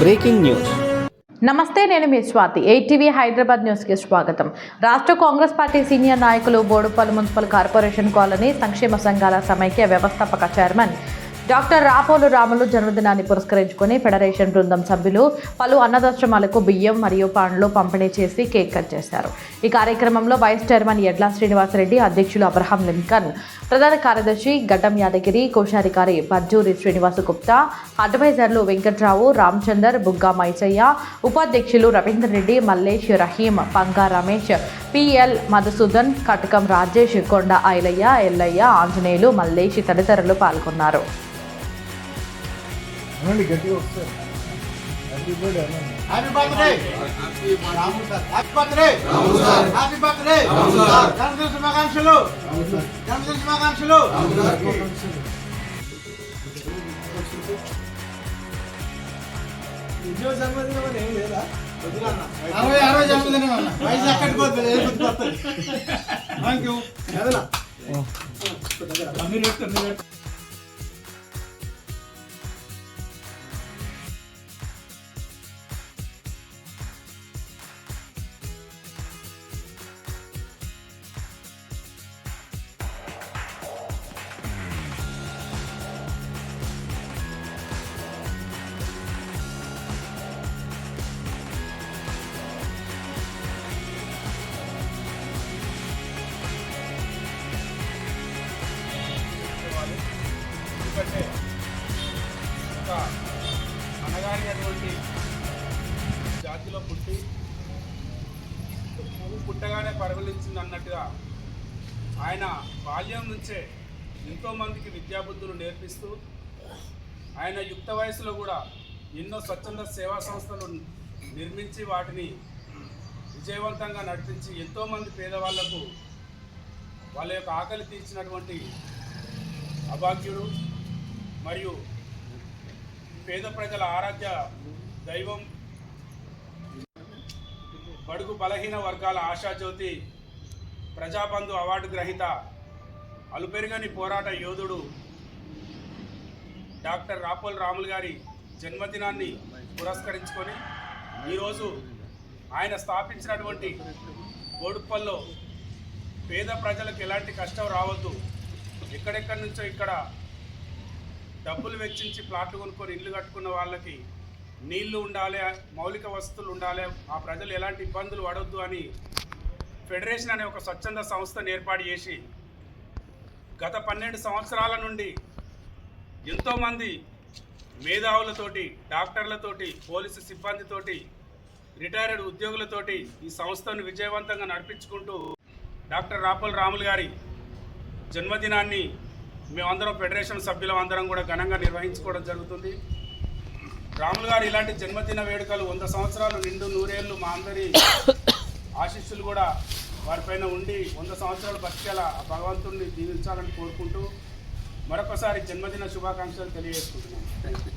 Breaking news. నమస్తే నేను మీ స్వాతి. ఎయిటీవీ హైదరాబాద్ న్యూస్కి స్వాగతం. రాష్ట్ర కాంగ్రెస్ పార్టీ సీనియర్ నాయకులు బోడుపల్లి మున్సిపల్ కార్పొరేషన్ కాలనీ సంక్షేమ సంఘాల సమైక్య వ్యవస్థాపక చైర్మన్ డాక్టర్ రాపోలు రాములు జన్మదినాన్ని పురస్కరించుకొని ఫెడరేషన్ బృందం సభ్యులు పలు అన్నదాశ్రమాలకు బియ్యం మరియు పండ్లు పంపిణీ చేసి కేక్ కట్ చేశారు. ఈ కార్యక్రమంలో వైస్ చైర్మన్ యడ్లా శ్రీనివాసరెడ్డి అధ్యక్షులు అబ్రహాం లింకన్ ప్రధాన కార్యదర్శి గడ్డం యాదగిరి కోశాధికారి పర్జూరి శ్రీనివాస గుప్తా అడ్వైజర్లు వెంకట్రావు రామచందర్ బుగ్గా మైసయ్య ఉపాధ్యక్షులు రవీందర్ రెడ్డి మల్లేష్ రహీం పంగా రమేష్ పిఎల్ మధుసూదన్ కటకం రాజేష్ కొండ ఐలయ్య ఎల్లయ్య ఆంజనేయులు మల్లేష్ తదితరులు పాల్గొన్నారు. అనండి గట్టిగా వస్తారు. హ్యాపీ బర్త్డే అనండి happy birthday happy birthday happy birthday జన్మదిన శుభాకాంక్షలు. జన్మదిన శుభాకాంక్షలు. అరవై అరవై జన్మదినం అన్న. వయసు ఎక్కడికి పోతుంది? ఏ గుర్తుకొస్తుంది థ్యాంక్ యూ ఎందుకంటే ఒక అనగారినటువంటి జాతిలో పుట్టి పువ్వు పుట్టగానే పరిగణించింది అన్నట్టుగా ఆయన బాల్యం నుంచే ఎంతోమందికి విద్యాబుద్ధులు నేర్పిస్తూ ఆయన యుక్త వయసులో కూడా ఎన్నో స్వచ్ఛంద సేవా సంస్థలు నిర్మించి వాటిని విజయవంతంగా నడిపించి ఎంతోమంది పేదవాళ్ళకు వాళ్ళ యొక్క ఆకలి తీర్చినటువంటి అభాగ్యుడు మరియు పేద ప్రజల ఆరాధ్య దైవం బడుగు బలహీన వర్గాల ఆశాజ్యోతి ప్రజాబంధు అవార్డు గ్రహీత అలుపెరుగని పోరాట యోధుడు డాక్టర్ రాపోల్ రాములు గారి జన్మదినాన్ని పురస్కరించుకొని ఈరోజు ఆయన స్థాపించినటువంటి బోడుప్పల్లో పేద ప్రజలకు ఎలాంటి కష్టం రావద్దు. ఎక్కడెక్కడి నుంచో ఇక్కడ డబ్బులు వెచ్చించి ప్లాట్లు కొనుక్కొని ఇల్లు కట్టుకున్న వాళ్ళకి నీళ్ళు ఉండాలి మౌలిక వసతులు ఉండాలి. ఆ ప్రజలు ఎలాంటి ఇబ్బందులు పడవద్దు అని ఫెడరేషన్ అనే ఒక స్వచ్ఛంద సంస్థను ఏర్పాటు చేసి గత పన్నెండు సంవత్సరాల నుండి ఎంతోమంది మేధావులతోటి డాక్టర్లతోటి పోలీసు సిబ్బందితోటి రిటైర్డ్ ఉద్యోగులతోటి ఈ సంస్థను విజయవంతంగా నడిపించుకుంటూ డాక్టర్ రాపల్ రాములు గారి జన్మదినాన్ని మేమందరం ఫెడరేషన్ సభ్యులం అందరం కూడా ఘనంగా నిర్వహించుకోవడం జరుగుతుంది. రాములు గారు ఇలాంటి జన్మదిన వేడుకలు వంద సంవత్సరాలు నిండు నూరేళ్ళు మా అందరి ఆశీస్సులు కూడా వారిపైన ఉండి వంద సంవత్సరాలు బతికేలా భగవంతుడిని దీవించాలని కోరుకుంటూ మరొకసారి జన్మదిన శుభాకాంక్షలు తెలియజేసుకుంటున్నాను.